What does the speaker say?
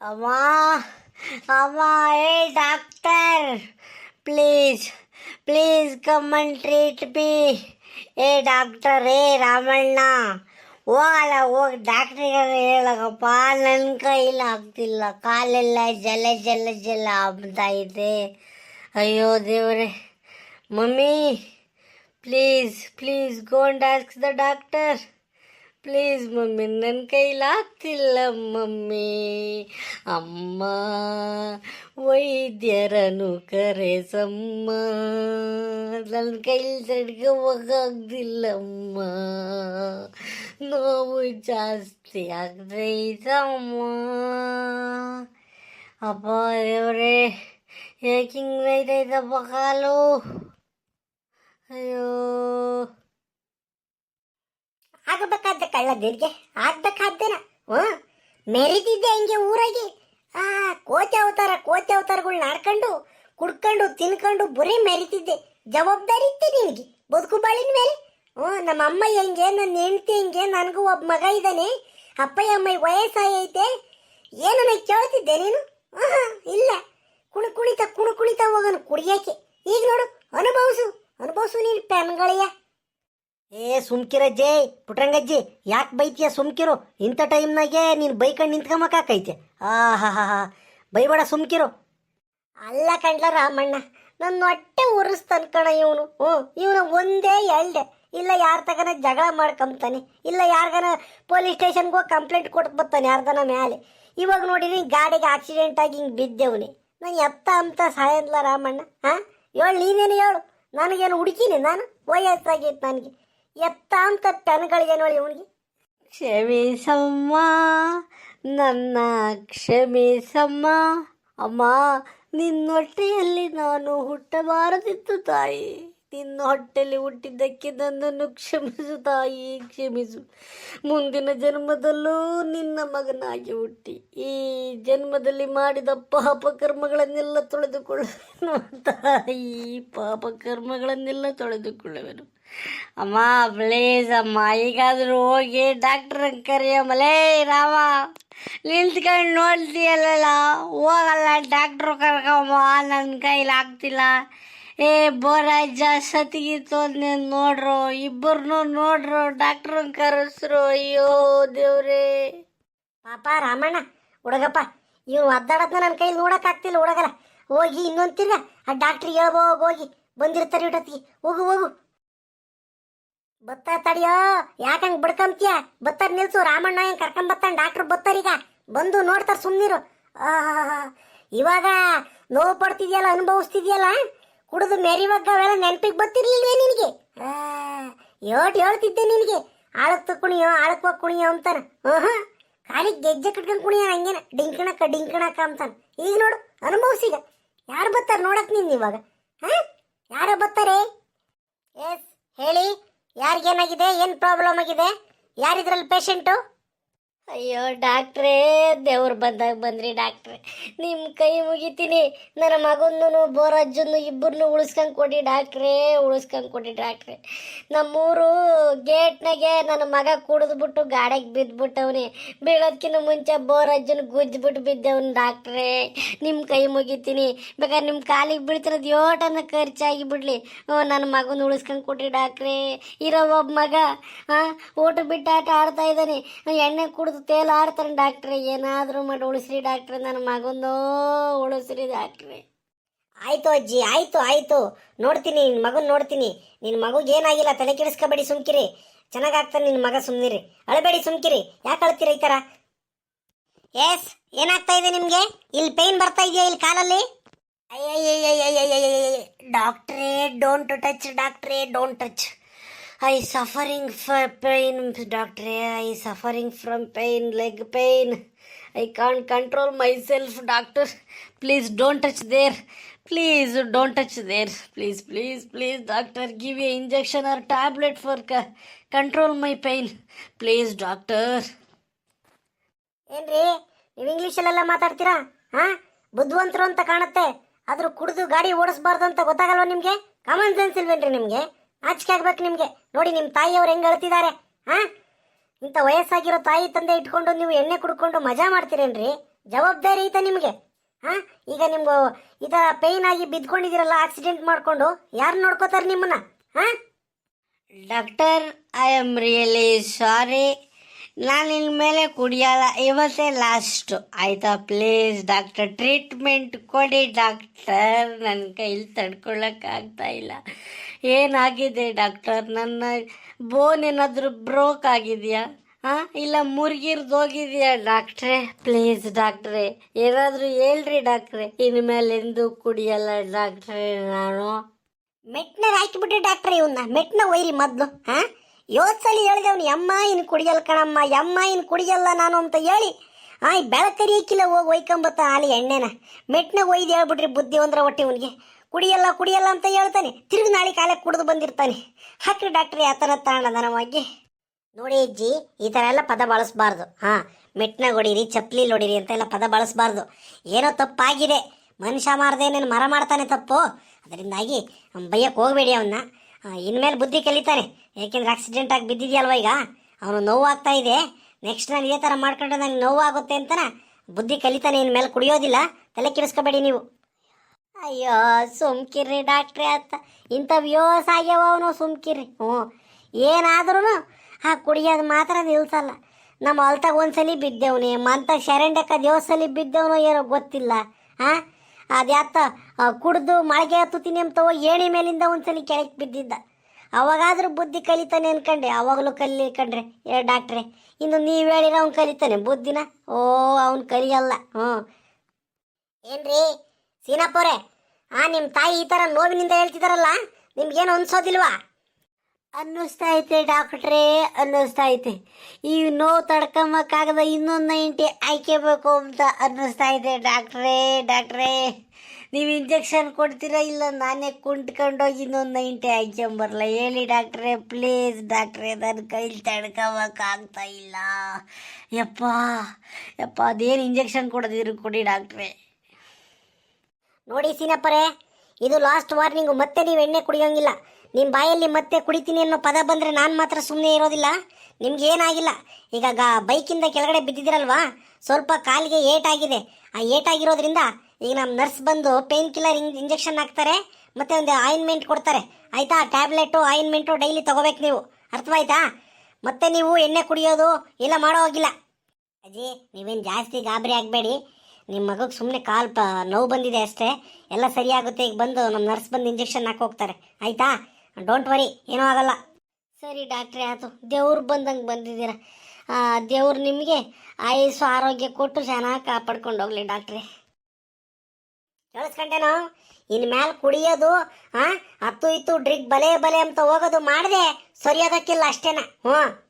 ಅಮ್ಮ ಅಮ್ಮ ಏ doctor please please come and treat me ಏ ಡಾಕ್ಟರ್ ಏ ರಾಮಣ್ಣ ಹೋಗಲ್ಲ ಹೋಗಿ ಡಾಕ್ಟ್ರಿಗೆ ಹೇಳಕಪ್ಪ ನನ್ನ ಕೈಲಿ ಆಗ್ತಿಲ್ಲ ಕಾಲೆಲ್ಲ ಜಲ ಜಲ ಜಲ ಆಗ್ತಾ ಇದೆ ಅಯ್ಯೋ ದೇವ್ರೆ mummy please please go and ask the doctor please mummy ನನ್ನ ಕೈಲಿ ಆಗ್ತಿಲ್ಲ ಮಮ್ಮಿ ಅಮ್ಮ ವೈದ್ಯರನ್ನು ಕರೆಸಮ್ಮ ನನ್ನ ಕೈಲಿ ತಡ್ಗೆ ಹೋಗಾಗ್ದಿಲ್ಲಮ್ಮ ನೋವು ಜಾಸ್ತಿ ಆಗ್ತೈತಮ್ಮ ಅಪ್ಪ ದೇವ್ರೆ ಯಾಕೆ ಹಿಂಗೆ ಬೈತೈತಪ್ಪ ಕಾಲು ಅಯ್ಯೋ ಆಗಬೇಕಾದ ಕಳ್ಳ ದಿರ್ಗೆ ಆಗ್ಬೇಕಾದ್ದೇನ. ಹ್ಞೂ ಮೆರಿತಿದ್ದೆ ಹಿಂಗೆ ಊರಾಗಿ. ಆ, ಕೋತಿ ಅವತಾರ, ಕೋತಿ ಅವತಾರಗಳ್ನ ಆಡ್ಕೊಂಡು ಕುಡ್ಕೊಂಡು, ತಿನ್ಕೊಂಡು ಬರೀ ಮೆರಿತಿದ್ದೆ ಜವಾಬ್ದಾರಿ ಇತ್ತೆ ನಿನಗೆ, ಬದುಕು ಬಾಳಿನ ಮೇಲೆ. ಹ್ಞೂ, ನಮ್ಮ ಅಮ್ಮ ಹೆಂಗೆ, ನನ್ನ ಹೆಂಡತಿ ಹೆಂಗೆ, ನನಗೂ ಒಬ್ಬ ಮಗ ಇದ್ದಾನೆ. ಅಪ್ಪಯ್ಯ ಅಮ್ಮ ವಯಸ್ಸಾಗೈತೆ ಏನು ನನಗೆ ಕೇಳ್ತಿದ್ದೆ ನೀನು? ಹಾಂ ಇಲ್ಲ. ಕುಣಿ ಕುಣಿತ ಕುಣಿ ಕುಣಿತ ಹೋಗೋನು ಕುಡಿಯೋಕೆ ಈಗ ನೋಡು, ಅನುಭವಿಸು ಅನುಭವಿಸು ನೀನು ಪೆನ್ಗಳಿಯ. ಏ, ಸುಮ್ಕಿರಜ್ಜಿ ಪುಟ್ರಂಗಜ್ಜಿ ಯಾಕೆ ಬೈತೀಯ ಸುಮ್ಕಿರು? ಇಂಥ ಟೈಮ್ನಾಗೆ ನೀನು ಬೈಕಂಡು ನಿಂತ್ಕೊಂಬಕಾಕೈತೆ ಆ ಹಾ ಹಾ ಹಾ ಬೈಬೇಡ ಸುಮ್ಕಿರು. ಅಲ್ಲ ಕಂಡ್ಲ ರಾಮಣ್ಣ ನನ್ನ ಹೊಟ್ಟೆ ಉರಿಸ್ತಾನ ಕಣ ಇವನು. ಹ್ಞೂ, ಇವನು ಒಂದೇ ಎಲ್ಡೆ. ಇಲ್ಲ ಯಾರ ತಗನ ಜಗಳ ಮಾಡ್ಕೊಂಬ್ತಾನೆ, ಇಲ್ಲ ಯಾರಿಗನ ಪೊಲೀಸ್ ಸ್ಟೇಷನ್ಗೆ ಹೋಗಿ ಕಂಪ್ಲೇಂಟ್ ಕೊಟ್ಟು ಬರ್ತಾನೆ ಯಾರ್ದನ ಮ್ಯಾಲೆ. ಇವಾಗ ನೋಡಿರಿ ಗಾಡಿಗೆ ಆಕ್ಸಿಡೆಂಟ್ ಆಗಿ ಹಿಂಗೆ ಬಿದ್ದೆವನಿ. ನಾನು ಎತ್ತ ಅಂತ ಸಹಾಯ ಅಂದ್ಲ ರಾಮಣ್ಣ, ಹಾಂ? ಹೇಳು ನೀನೇನು ಹೇಳು ನನಗೇನು ಹುಡುಕಿನಿ ನಾನು? ವಯಸ್ಸಾಗಿತ್ತು ನನಗೆ. ಎತ್ತ ಅಂತ ಪೆನ್ಗಳಿಗೆ ನೋಡಿ ಇವನಿಗೆ ಕ್ಷಮಿಸಮ್ಮ ನನ್ನ ಕ್ಷಮಿಸಮ್ಮ. ಅಮ್ಮ ನಿನ್ನ ಹೊಟ್ಟೆಯಲ್ಲಿ ನಾನು ಹುಟ್ಟಬಾರದಿತ್ತು ತಾಯಿ. ನಿನ್ನ ಹೊಟ್ಟೆಯಲ್ಲಿ ಹುಟ್ಟಿದ್ದಕ್ಕೆ ನನ್ನನ್ನು ಕ್ಷಮಿಸು ತಾಯಿ, ಕ್ಷಮಿಸು. ಮುಂದಿನ ಜನ್ಮದಲ್ಲೂ ನಿನ್ನ ಮಗನಾಗಿ ಹುಟ್ಟಿ. ಈ ಜನ್ಮದಲ್ಲಿ ಮಾಡಿದ ಪಾಪ ಕರ್ಮಗಳನ್ನೆಲ್ಲ ತೊಳೆದುಕೊಳ್ಳುವೆನು ತಾಯಿ ಪಾಪ ಕರ್ಮಗಳನ್ನೆಲ್ಲ ತೊಳೆದುಕೊಳ್ಳುವೆನು. ಅಮ್ಮ ಪ್ಲೀಸ್ ಅಮ್ಮ ಈಗಾದರೂ ಹೋಗಿ ಡಾಕ್ಟರ್ ಕರೆಯಮ್ಮಲೇ, ರಾಮ. ನಿಂತ್ಕೊಂಡು ನೋಡ್ತೀಯಲ್ಲ ಹೋಗಲ್ಲ ಡಾಕ್ಟ್ರು ಕರ್ಕಮ್ಮ ನನ್ನ ಕೈಲಿ ಆಗ್ತಿಲ್ಲ ಏ ಬೋರಾಜ ಸತಿಗಿತ್ತು ನೀನು ನೋಡ್ರು ಇಬ್ಬರನ್ನೂ ನೋಡ್ರು ಡಾಕ್ಟ್ರ್ ಕರೆಸ್ರು ಅಯ್ಯೋ ದೇವ್ರೇ. ಪಾಪ ರಾಮಣ್ಣ ಹುಡುಗಪ್ಪ ಇವ್ನು ಒದ್ದಾಡದ್ನ ನನ್ನ ಕೈಲಿ ನೋಡೋಕ್ಕಾಗ್ತಿಲ್ಲ ಹುಡುಗಲ್ಲ ಹೋಗಿ ಇನ್ನೊಂದು ತಿರ್ಗ ಆ ಡಾಕ್ಟ್ರಿಗೆ ಹೇಳ್ಬೋಗ ಹೋಗಿ ಬಂದಿರ್ತಾರೆ ಇಡತ್ತಿಗೆ ಹೋಗು ಹೋಗು. ಬತ್ತ ತಡಿಯೋ ಯಾಕಂಗ್ ಬಡ್ಕಂತೀಯ? ಬತ್ತಾರ ನಿಲ್ಸು ರಾಮಣ್ಣ ಹೆಂಗೆ ಕರ್ಕೊಂಡ್ ಬತ್ತಾನ ಡಾಕ್ಟ್ರ್ ಬತ್ತಾರೀಗ ಬಂದು ನೋಡ್ತಾರ ಸುಮ್ನಿರು. ಆಹ್, ಇವಾಗ ನೋವು ಪಡ್ತಿದ್ಯಲ್ಲ ಅನುಭವಿಸ್ತಿದ್ಯಲ್ಲ? ಕುಡಿದು ಮೆರಿವಾಗ ಅವೆಲ್ಲ ನೆನಪಿಗೆ ಬರ್ತಿರ್ಲಿಲ್ವೇ ನಿನಗೆ? ಯೋಟ್ ಹೇಳ್ತಿದ್ದೆ ನಿನಗೆ. ಆಳಕ್ ಕುಣಿಯೋ, ಆಳಕ್ ಹೋಗಿ ಕುಣಿಯೋ ಅಂತಾನ. ಖಾಲಿ ಗೆಜ್ಜೆ ಕಟ್ಕೊಂಡು ಕುಣಿಯ ಹಂಗೇನ? ಡಿಂಕಣಕ್ಕ ಡಿಂಕಣಕ್ಕ ಅಂತಾನ. ಈಗ ನೋಡು ಅನುಭವಿಸಿಗ ಯಾರು ಬರ್ತಾರೆ ನೋಡಕ್ ನಿನ್ ಇವಾಗ? ಹಾಂ? ಯಾರು ಬರ್ತಾರೆ? ಎಸ್, ಹೇಳಿ. ಯಾರಿಗೇನಾಗಿದೆ? ಏನು ಪ್ರಾಬ್ಲಮ್ ಆಗಿದೆ? ಯಾರಿದ್ರಲ್ಲಿ ಪೇಷಂಟು ಅಯ್ಯೋ, ಡಾಕ್ಟ್ರೇ, ದೇವ್ರು ಬಂದಾಗ ಬಂದ್ರಿ ಡಾಕ್ಟ್ರೆ. ನಿಮ್ಮ ಕೈ ಮುಗಿತೀನಿ. ನನ್ನ ಮಗನೂ ಬೋರಜ್ಜನ್ನು ಇಬ್ಬರನ್ನು ಉಳಿಸ್ಕೊಂಡು ಕೊಡಿ ಡಾಕ್ಟ್ರೇ, ಉಳಿಸ್ಕೊಂಡು ಕೊಡಿ ಡಾಕ್ಟ್ರೆ. ನಮ್ಮೂರು ಗೇಟ್ನಾಗೆ ನನ್ನ ಮಗ ಕುಡಿದ್ಬಿಟ್ಟು ಗಾಡಿಗೆ ಬಿದ್ದುಬಿಟ್ಟವನಿ ಬೀಳೋದ್ಕಿನ್ನ ಮುಂಚೆ ಬೋರಜ್ಜನ ಗುಜ್ಜಿಬಿಟ್ಟು ಬಿದ್ದವನು ಡಾಕ್ಟ್ರೇ. ನಿಮ್ಮ ಕೈ ಮುಗಿತೀನಿ. ಬೇಕಾದ್ರೆ ನಿಮ್ಮ ಕಾಲಿಗೆ ಬೀಳ್ತಿರೋದು ಯೋಟನ ಖರ್ಚಾಗಿ ಬಿಡಲಿ. ನನ್ನ ಮಗನ ಉಳಿಸ್ಕೊಂಡು ಕೊಡ್ರಿ ಡಾಕ್ಟ್ರೇ. ಇರೋ ಒಬ್ಬ ಮಗ ಹಾಂ ಊಟ ಬಿಟ್ಟು ಆಟ ಆಡ್ತಾ ಇದ್ದಾನೆ. ಎಣ್ಣೆ ಕುಡಿದು ತೇಲ್ ಆಡ್ತಾನೆ ಡಾಕ್ಟ್ರೆ. ಏನಾದರೂ ಮಾಡಿ ಉಳಿಸ್ರಿ ಡಾಕ್ಟ್ರೆ. ನನ್ನ ಮಗನೋ ಉಳಿಸ್ರಿ ಡಾಕ್ಟ್ರೆ. ಆಯ್ತು ಅಜ್ಜಿ, ಆಯ್ತು ಆಯ್ತು. ನೋಡ್ತೀನಿ ನಿನ್ನ ಮಗನ್ ನೋಡ್ತೀನಿ. ನಿನ್ನ ಮಗುಗೆ ಏನಾಗಿಲ್ಲ, ತಲೆ ಕೆಡಿಸ್ಕೋಬೇಡಿ, ಸುಮ್ಕಿರಿ. ಚೆನ್ನಾಗಾಗ್ತಾನೆ ನಿನ್ನ ಮಗ, ಸುಮ್ನಿರಿ. ಅಳಬೇಡಿ, ಸುಮ್ಕಿರಿ. ಯಾಕೆ ಅಳ್ತೀರ ಈ ಥರ ಎಸ್ ಏನಾಗ್ತಾ ಇದೆ ನಿಮಗೆ? ಇಲ್ಲಿ ಪೇನ್ ಬರ್ತಾ ಇದೆಯಾ ಇಲ್ಲಿ ಕಾಲಲ್ಲಿ? ಡಾಕ್ಟ್ರೇ ಡೋಂಟ್ ಟಚ್ ಡಾಕ್ಟ್ರೇ don't touch I suffering for pain ಡಾಕ್ಟ್ರೇ I suffering from pain leg pain I can't control myself doctor please don't touch there please don't touch there please please please doctor give a injection or tablet for control my pain please doctor ಏನ್ರಿ, ನೀವು ಇಂಗ್ಲೀಷಲ್ಲೆಲ್ಲ ಮಾತಾಡ್ತೀರಾ? ಹಾ? ಬುದ್ಧಿವಂತರು ಅಂತ ಕಾಣುತ್ತೆ. ಆದ್ರೂ ಕುಡಿದು ಗಾಡಿ ಓಡಿಸ್ಬಾರ್ದು ಅಂತ ಗೊತ್ತಾಗಲ್ವಾ ನಿಮಗೆ? ಕಾಮನ್ ಸೆನ್ಸ್ ಇಲ್ವೇನ್ರಿ ನಿಮಗೆ? ನಾಚಿಕೆ ಆಗ್ಬೇಕು ನಿಮಗೆ. ನೋಡಿ ನಿಮ್ಮ ತಾಯಿಯವ್ರು ಹೆಂಗ್ ಅಳ್ತಿದ್ದಾರೆ, ಹಾ? ಇಂಥ ವಯಸ್ಸಾಗಿರೋ ತಾಯಿ ತಂದೆ ಇಟ್ಕೊಂಡು ನೀವು ಎಣ್ಣೆ ಕುಡ್ಕೊಂಡು ಮಜಾ ಮಾಡ್ತೀರೇನ್ರಿ? ಜವಾಬ್ದಾರಿ ಐತ ನಿಮಗೆ, ಹಾ? ಈಗ ನಿಮ್ಗೆ ಈ ಥರ ಪೇಯ್ನ್ ಆಗಿ ಬಿದ್ಕೊಂಡಿದ್ದೀರಲ್ಲ ಆಕ್ಸಿಡೆಂಟ್ ಮಾಡ್ಕೊಂಡು, ಯಾರು ನೋಡ್ಕೋತಾರೆ ನಿಮ್ಮನ್ನ, ಹಾ? Doctor I am really sorry ನಾನು ಇನ್ಮೇಲೆ ಕುಡಿಯಲ್ಲ, ಇವತ್ತೇ ಲಾಸ್ಟು ಆಯ್ತಾ ಪ್ಲೀಸ್ ಡಾಕ್ಟರ್ ಟ್ರೀಟ್ಮೆಂಟ್ ಕೊಡಿ ಡಾಕ್ಟರ್ ನನ್ನ ಕೈಲಿ ತಡ್ಕೊಳ್ಳೋಕ್ಕಾಗ್ತಾ ಇಲ್ಲ. ಏನಾಗಿದೆ ಡಾಕ್ಟರ್ ನನ್ನ ಬೋನ್ ಏನಾದರೂ ಬ್ರೋಕ್ ಆಗಿದೆಯಾ? ಹಾಂ ಇಲ್ಲ ಮುರ್ಗಿರ್ದೋಗಿದೆಯಾ ಡಾಕ್ಟ್ರೇ ಪ್ಲೀಸ್ ಡಾಕ್ಟ್ರೇ ಏನಾದರೂ ಹೇಳ್ರಿ ಡಾಕ್ಟ್ರೇ ಇನ್ಮೇಲೆ ಎಂದು ಕುಡಿಯಲ್ಲ ಡಾಕ್ಟ್ರೇ ನಾನು. ಮೆಟ್ನ ಹಾಕಿಬಿಟ್ರಿ ಡಾಕ್ಟ್ರೆ ಇವನ್ನ ಮೆಟ್ನ ಒಯ್ರಿ ಮೊದ್ಲು ಹಾ ಯೋತ್ ಹೇಳಿದೆ ಅವನು ಯಮ್ಮ ಇನ್ ಕುಡಿಯಲ್ಲ ಕಣಮ್ಮ ಎಮ್ಮ ಇನ್ ಕುಡಿಯಲ್ಲ ನಾನು ಅಂತ ಹೇಳಿ ಆ ಈ ಬೆಳಕರಿಯಕ್ಕಿಲ್ಲ ಹೋಗಿ ಒಯ್ಕೊಂಬತ್ತ ಅಲ್ಲಿ ಎಣ್ಣೆನ. ಮೆಟ್ನಾಗ ಒಯ್ದು ಹೇಳ್ಬಿಟ್ರಿ ಬುದ್ಧಿ ಒಂದ್ರ ಹೊಟ್ಟೆ ಅವನಿಗೆ ಕುಡಿಯಲ್ಲ ಕುಡಿಯಲ್ಲ ಅಂತ ಹೇಳ್ತಾನೆ. ತಿರುಗಿ ನಾಳೆ ಕಾಲೇ ಕುಡಿದು ಬಂದಿರ್ತಾನೆ. ಹಾಕ್ರಿ ಡಾಕ್ಟ್ರಿ ಆತನ ತಾಣದನವಾಗಿ ನೋಡಿ ಅಜ್ಜಿ, ಈ ಥರ ಎಲ್ಲ ಪದ ಬಳಸಬಾರ್ದು. ಹಾಂ, ಮೆಟ್ನಾಗ ಹೊಡೀರಿ ಚಪ್ಪಲಿ ಹೊಡೀರಿ ಅಂತ ಎಲ್ಲ ಪದ ಬಳಸಬಾರ್ದು. ಏನೋ ತಪ್ಪಾಗಿದೆ. ಮನುಷ್ಯ ಮಾರ್ದೇನೇನು ಮರ ಮಾಡ್ತಾನೆ ತಪ್ಪು. ಅದರಿಂದಾಗಿ ಬೈಯಕ್ಕೆ ಹೋಗಬೇಡಿ ಅವನ್ನ ಇನ್ಮೇಲೆ ಬುದ್ಧಿ ಕಲಿತಾನೆ. ಯಾಕೆಂದ್ರೆ ಆಕ್ಸಿಡೆಂಟ್ ಆಗಿ ಬಿದ್ದಿದೆಯಲ್ವ ಈಗ? ಅವನು ನೋವಾಗ್ತಾ ಇದೆ. ನೆಕ್ಸ್ಟ್ ನಾನು ಇದೇ ಥರ ಮಾಡ್ಕೊಂಡ್ರೆ ನನಗೆ ನೋವಾಗುತ್ತೆ ಅಂತನ ಬುದ್ಧಿ ಕಲಿತಾನೆ ಇನ್ಮೇಲೆ. ಕುಡಿಯೋದಿಲ್ಲ. ತಲೆ ಕೆಡಿಸ್ಕೋಬೇಡಿ ನೀವು. ಅಯ್ಯೋ, ಸುಮ್ಕಿರ್ರಿ ಡಾಕ್ಟ್ರೆ ಅಂತ ಇಂಥ ವ್ಯೋಸ ಆಗ್ಯಾವ ಅವನು, ಸುಮ್ಕಿರ್ರಿ. ಹ್ಞೂ. ಏನಾದ್ರೂ ಆ ಕುಡಿಯೋದು ಮಾತ್ರ ನಿಲ್ಸಲ್ಲ. ನಮ್ಮ ಹೊಲ್ತಾಗ ಒಂದ್ಸಲಿ ಬಿದ್ದೆವ್ನಿ ಮಂತ ಶರಂಡಕ್ಕ ದೇವಸಲಿ ಬಿದ್ದವನು ಏನೋ ಗೊತ್ತಿಲ್ಲ. ಹಾಂ ಅದ್ಯಾತ ಕುಡ್ದು ಮಳೆಗೆ ಹತ್ತುತ್ತೀನಿ ಅಂತ ಹೋಗಿ ಏಣಿ ಮೇಲಿಂದ ಒಂದ್ಸಲಿ ಕೆಳಗೆ ಬಿದ್ದಿದ್ದ. ಅವಾಗಾದ್ರೂ ಬುದ್ಧಿ ಕಲಿತಾನೆ ಅನ್ಕಂಡ್ರೆ, ಅವಾಗಲೂ ಕಲಿ ಕಂಡ್ರೆ ಏ, ಡಾಕ್ಟ್ರೆ, ಇನ್ನು ನೀವು ಹೇಳಿರ ಅವ್ನು ಕಲಿತಾನೆ, ಬುದ್ಧಿನ? ಓ, ಅವ್ನು ಕಲಿಯಲ್ಲ, ಹ್ಞೂ. ಏನ್ರಿ ಸೀನಪ್ಪವ್ರೆ ಆ ನಿಮ್ಮ ತಾಯಿ ಈ ಥರ ನೋವಿನಿಂದ ಹೇಳ್ತಿದಾರಲ್ಲ, ನಿಮ್ಗೇನು ಅನ್ಸೋದಿಲ್ವಾ? ಅನ್ನಿಸ್ತಾ ಐತೆ ಡಾಕ್ಟ್ರೇ ಅನ್ನಿಸ್ತಾ ಐತೆ ಈ ನೋವು ತಡ್ಕೊಂಬಕ್ಕಾಗದ ಇನ್ನೊಂದು ನೈಂಟಿ ಆಯ್ಕೆಬೇಕು ಅಂತ ಅನ್ನಿಸ್ತಾ ಇದೆ ಡಾಕ್ಟ್ರೇ ಡಾಕ್ಟ್ರೇ. ನೀವು ಇಂಜೆಕ್ಷನ್ ಕೊಡ್ತೀರಾ ಇಲ್ಲ ನಾನೇ ಕುಂಟ್ಕೊಂಡೋಗಿ ಇನ್ನೊಂದು ನೈಂಟಿ ಆಯ್ಕೊಂಬರಲ್ಲ ಹೇಳಿ ಡಾಕ್ಟ್ರೇ, ಪ್ಲೀಸ್ ಡಾಕ್ಟ್ರೇ ನನ್ನ ಕೈಲಿ ತಡ್ಕೊಬಕ್ಕಾಗ್ತಾ ಇಲ್ಲ. ಯಪ್ಪ ಯಪ್ಪ, ಅದೇನು ಇಂಜೆಕ್ಷನ್ ಕೊಡೋದಿದ್ರು ಕೊಡಿ ಡಾಕ್ಟ್ರೇ. ನೋಡಿ ಸೀನಪ್ಪರೇ, ಇದು ಲಾಸ್ಟ್ ವಾರ್ನಿಂಗು, ಮತ್ತೆ ನೀವು ಎಣ್ಣೆ ಕುಡಿಯೋಂಗಿಲ್ಲ. ನಿಮ್ಮ ಬಾಯಲ್ಲಿ ಮತ್ತೆ ಕುಡಿತೀನಿ ಅನ್ನೋ ಪದ ಬಂದರೆ ನಾನು ಮಾತ್ರ ಸುಮ್ಮನೆ ಇರೋದಿಲ್ಲ. ನಿಮ್ಗೆ ಏನಾಗಿಲ್ಲ. ಈಗ ಗ, ಬೈಕಿಂದ ಕೆಳಗಡೆ ಬಿದ್ದಿದ್ದೀರಲ್ವಾ? ಸ್ವಲ್ಪ ಕಾಲಿಗೆ ಏಟಾಗಿದೆ ಆ ಏಟಾಗಿರೋದ್ರಿಂದ ಈಗ ನಮ್ಮ ನರ್ಸ್ ಬಂದು ಪೇನ್ ಕಿಲ್ಲರ್ ಇಂಜೆಕ್ಷನ್ ಹಾಕ್ತಾರೆ, ಮತ್ತೆ ಒಂದು ಆಯಿನ್ಮೆಂಟ್ ಕೊಡ್ತಾರೆ. ಆಯಿತಾ? ಟ್ಯಾಬ್ಲೆಟು ಆಯಿನ್ಮೆಂಟು ಡೈಲಿ ತಗೋಬೇಕು ನೀವು. ಅರ್ಥವಾಯ್ತಾ? ಮತ್ತೆ ನೀವು ಎಣ್ಣೆ ಕುಡಿಯೋದು ಇಲ್ಲ ಮಾಡೋ ಹೋಗಿಲ್ಲ. ಅಜ್ಜಿ, ನೀವೇನು ಜಾಸ್ತಿ ಗಾಬರಿ ಆಗಬೇಡಿ. ನಿಮ್ಮ ಮಗಕ್ಕೆ ಸುಮ್ಮನೆ ಕಾಲ್ ಪ, ನೋವು ಬಂದಿದೆ ಅಷ್ಟೇ. ಎಲ್ಲ ಸರಿಯಾಗುತ್ತೆ ಈಗ ಬಂದು ನಮ್ಮ ನರ್ಸ್ ಬಂದು ಇಂಜೆಕ್ಷನ್ ಹಾಕೋಗ್ತಾರೆ ಆಯ್ತಾ? ಡೋಂಟ್ ವರಿ ಏನೂ ಆಗಲ್ಲ. ಸರಿ ಡಾಕ್ಟ್ರೇ, ಆಯಿತು. ದೇವ್ರು ಬಂದಂಗೆ ಬಂದಿದ್ದೀರಾ. ದೇವ್ರು ನಿಮಗೆ ಆಯುಸ್ಸು ಆರೋಗ್ಯ ಕೊಟ್ಟು ಚೆನ್ನಾಗಿ ಕಾಪಾಡ್ಕೊಂಡು ಹೋಗ್ಲಿ ಡಾಕ್ಟ್ರೇ. ನಾವು ಇನ್ನು ಮ್ಯಾಲ ಕುಡಿಯೋದು ಹಾಂ ಹತ್ತು ಇತ್ತು ಡ್ರಿಗ್ ಬಲೆ ಬಲೆ ಅಂತ ಹೋಗೋದು ಮಾಡಿದೆ. ಸರಿಯೋದಕ್ಕಿಲ್ಲ ಅಷ್ಟೇನ. ಹ್ಞೂ